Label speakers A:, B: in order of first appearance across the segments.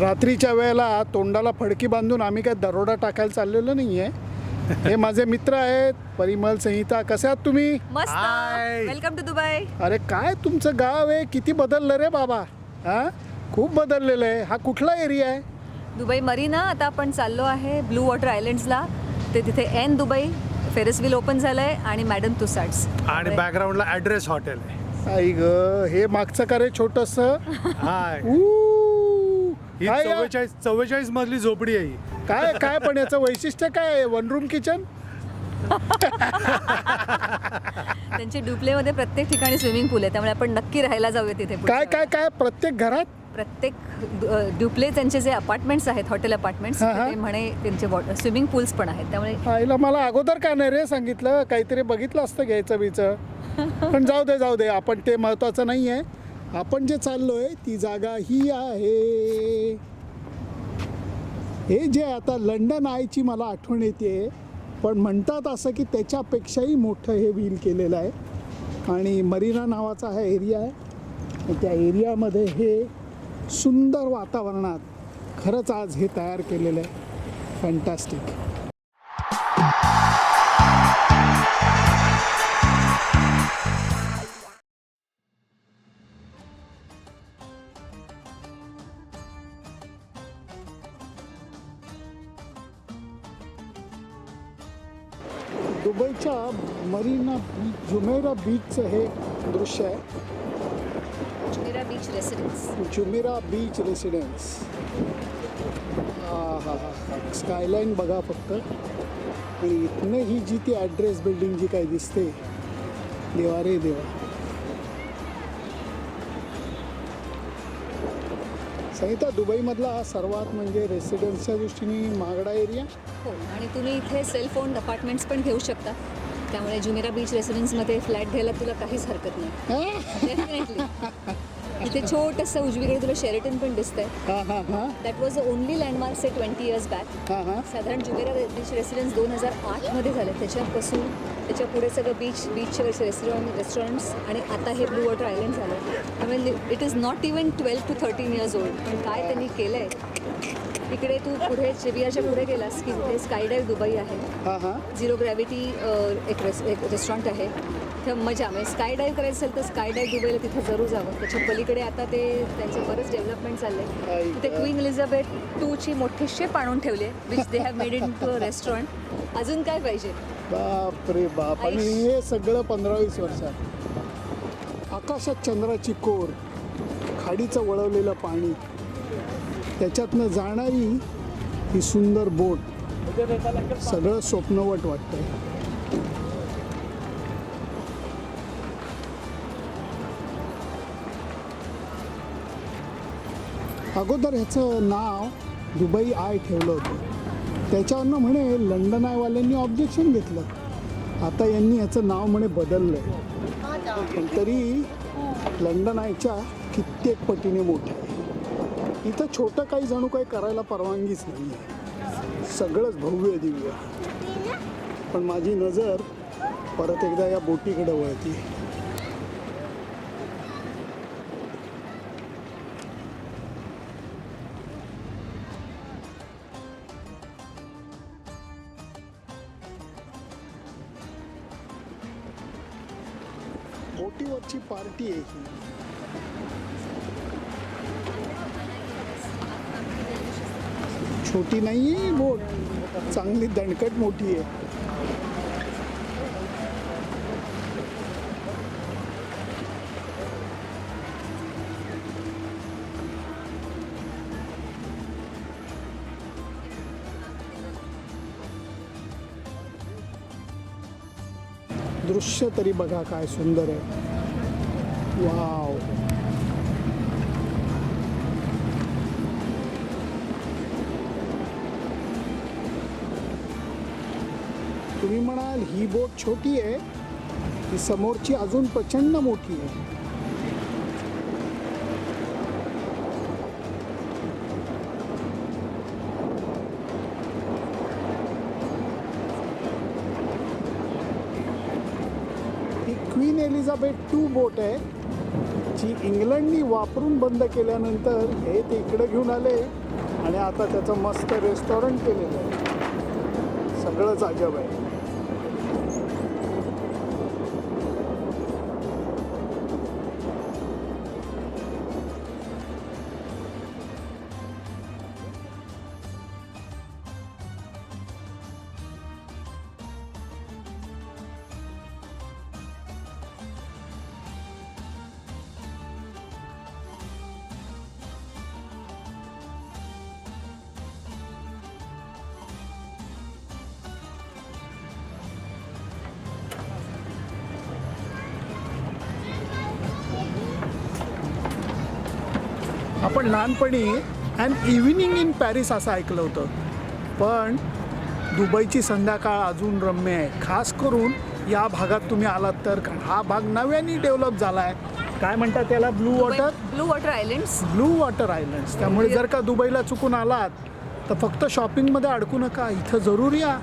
A: रात्रीच्या वेळेला तोंडाला फडकी बांधून आम्ही काय दरोडा टाकायला चाललेलो नाही आहे हे माझे मित्र आहेत परिमल संहिता कसे आहात तुम्ही?
B: मस्त. वेलकम टू दुबई
A: अरे काय तुमचं गाव आहे? किती बदललं रे बाबा? हा? खूप बदललेलं आहे. हा कुठला एरिया आहे?
B: दुबई मरीना आता आपण चाललो आहे ब्लू वॉटर आयलंड्सला ते तिथे Ain Dubai ferris wheel open झालं आहे आणि मॅडम तुसाड्स
C: आणि बॅकग्राऊंडला ॲड्रेस हॉटेल आहे.
A: आई ग हे मागचं का रे छोटस?
C: हाय ही
A: काय या-
C: चव्वेचाळीस चव्वेचाळीस मधली झोपडी आहे ही.
A: काय काय पण याचं वैशिष्ट्य काय आहे? One room kitchen?
B: त्यांच्या ड्युप्लेमध्ये प्रत्येक ठिकाणी स्विमिंग पूल आहे त्यामुळे आपण नक्की राहायला जाऊया तिथे पुढच्या
A: काय काय काय? प्रत्येक घरात?
B: प्रत्येक ड्युप्ले त्यांचे जे अपार्टमेंट्स आहेत हॉटेल अपार्टमेंट्स
A: हा, हा.
B: ते म्हणे त्यांचे स्विमिंग पूल्स पण आहेत. त्यामुळे
A: आईला मला अगोदर का नाही रे सांगितलं? काहीतरी बघितलं असतं घ्यायचं बीचं पण जाऊ दे जाऊ दे. आपण ते महत्वाचं नाही आहे आपण जे चाललोय ती जागा ही आहे. हे जे आता लंडन आयची मला आठवण येते पण म्हणतात असं की त्याच्यापेक्षाही मोठं हे व्हील केलेलं आहे. आणि मरीना नावाचा हा एरिया आहे. त्या एरियामध्ये हे सुंदर वातावरणात खरंच आज हे तयार केलेलं आहे. फॅन्टॅस्टिक दुबईच्या मरीना बीच जुमेरा बीचचं हे दृश्य आहे.
B: Jumeirah beach residence
A: Jumeirah beach residence हा हा हा स्कायलाईन बघा फक्त. आणि इथनं ही जी ती ॲड्रेस बिल्डिंग जी काही दिसते देवा रे देवा. संहिता दुबईमधला हा सर्वात म्हणजे रेसिडेन्सच्या दृष्टीने महागडा एरिया
B: हो आणि तुम्ही इथे सेल फोन अपार्टमेंट्स पण घेऊ शकता. त्यामुळे जुमेरा बीच रेसिडेन्समध्ये फ्लॅट घ्यायला तुला काहीच हरकत नाही. डेफिनेटली इथे छोटंसं उजवीकडे तुला शेरेटन पण दिसतंय.
A: हां हां हां.
B: That was the only landmark say twenty years back
A: हां हां.
B: साधारण जुमेरा बीच रेसिडेन्स दोन हजार आठमध्ये झाले. त्याच्यापासून त्याच्या पुढे सगळं बीच बीचचे रेस्टॉरंट रेस्टॉरंट्स आणि आता हे ब्लू वॉटर आयलंड झालं. त्यामुळे it is not even twelve to thirteen years old पण काय त्यांनी केलं आहे इकडे तू पुढे जेबियाच्या पुढे गेलास की तिथे स्कायडाईव्ह दुबई आहे.
A: हां हां.
B: झिरो ग्रॅव्हिटी एक रेस एक रेस्टॉरंट आहे. तिथं मजा म्हणजे स्काय डाईव्ह करायचं असेल तर स्काय डाईव्ह दुबईला तिथं जरूर जावं. त्याच्या पलीकडे आता ते त्यांचं बरंच डेव्हलपमेंट चाललं आहे
A: आई
B: तिथे. क्वीन एलिझाबेथ टूची मोठी शेप आणून ठेवले which they have made into restaurant अजून काय पाहिजे?
A: बाप रे बाप. आणि. हे सगळं पंधरा वीस वर्षात. आकाशात चंद्राची कोर खाडीचं वळवलेलं पाणी. त्याच्यातनं जाणारी ही सुंदर बोट सगळं स्वप्नवट वाटतंय. अगोदर ह्याचं नाव दुबई आय ठेवलं होतं. त्याच्यावरनं म्हणे लंडन आयवाल्यांनी ऑब्जेक्शन घेतलं. आता यांनी ह्याचं नाव म्हणे बदललं पण तरी लंडन आयच्या कित्येक पटीने मोठं इथं छोटं काही जणू काही करायला परवानगीच नाही आहे सगळंच भव्य दिव्य. पण माझी नजर परत एकदा या बोटीकडे वळती. बोटीवरची पार्टी आहे ही. छोटी नाही आहे बोट चांगली दणकट मोठी आहे. दृश्य तरी बघा काय सुंदर आहे. वाव. तुम्ही म्हणाल ही बोट छोटी आहे ही समोरची अजून प्रचंड मोठी आहे. ही क्वीन एलिझाबेथ टू बोट आहे जी इंग्लंडनी वापरून बंद केल्यानंतर हे ते इकडे घेऊन आले आणि आता त्याचं मस्त रेस्टॉरंट केलेलं आहे. सगळंच अजब आहे. आपण लहानपणी अँड इव्हिनिंग इन पॅरिस असं ऐकलं होतं. पण दुबईची संध्याकाळ अजून रम्य आहे. खास करून या भागात तुम्ही आलात तर कारण हा भाग नव्याने डेव्हलप झाला आहे काय म्हणतात त्याला? Blue water
B: blue water islands
A: blue water islands त्यामुळे जर का दुबईला चुकून आलात तर फक्त शॉपिंगमध्ये अडकू नका. इथं जरूर या.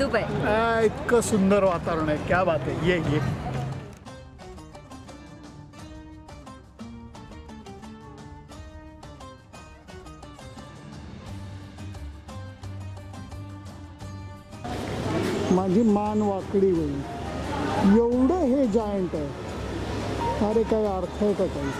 B: दुबई.
A: आ, इतकं सुंदर वातावरण आहे. क्या बात आहे. ये ये. माझी मान वाकडी होईल. एवढं हे जायंट आहे. अरे काय अर्थ आहे का काही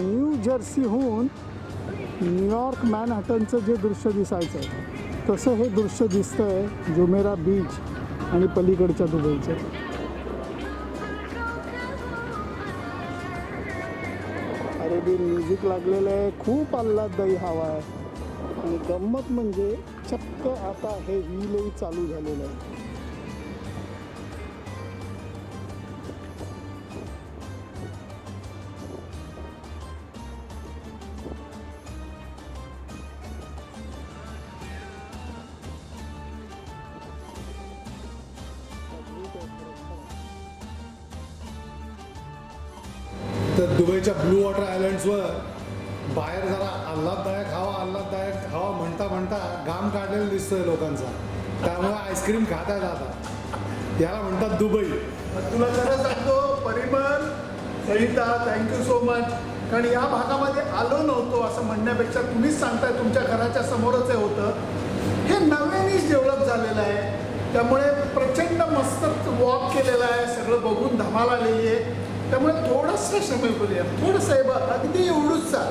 A: न्यू जर्सीहून न्यूयॉर्क मॅनहॅटनचं जे दृश्य दिसायचं तसं हे दृश्य दिसतंय जुमेरा बीच आणि पलीकडच्या दुबईचं. अरेबी म्युझिक लागलेलं आहे खूप आल्हाददायी हवा आहे. आणि गंमत म्हणजे चक्क आता हे व्हीलही चालू झालेलं आहे.
C: तर दुबईच्या ब्लू वॉटर आयलंड्सवर बाहेर जरा आल्हाददायक हवा आल्हाददायक हवा म्हणता म्हणता घाम काढलेला दिसतोय लोकांचा. त्यामुळे आईस्क्रीम खाता जातात याला म्हणतात दुबई.
A: तुला खरं सांगतो परिमल सहिता थँक्यू सो मच कारण या भागामध्ये आलो नव्हतो असं म्हणण्यापेक्षा तुम्हीच सांगताय तुमच्या घराच्या समोरच हे होतं. हे नव्यानेच डेव्हलप झालेलं आहे. त्यामुळे प्रचंड मस्त वॉक केलेला आहे. सगळं बघून धमाल आलेली आहे. त्यामुळे थोडंसं समय बोलूया थोडंसं आहे अगदी एवढूच चाल.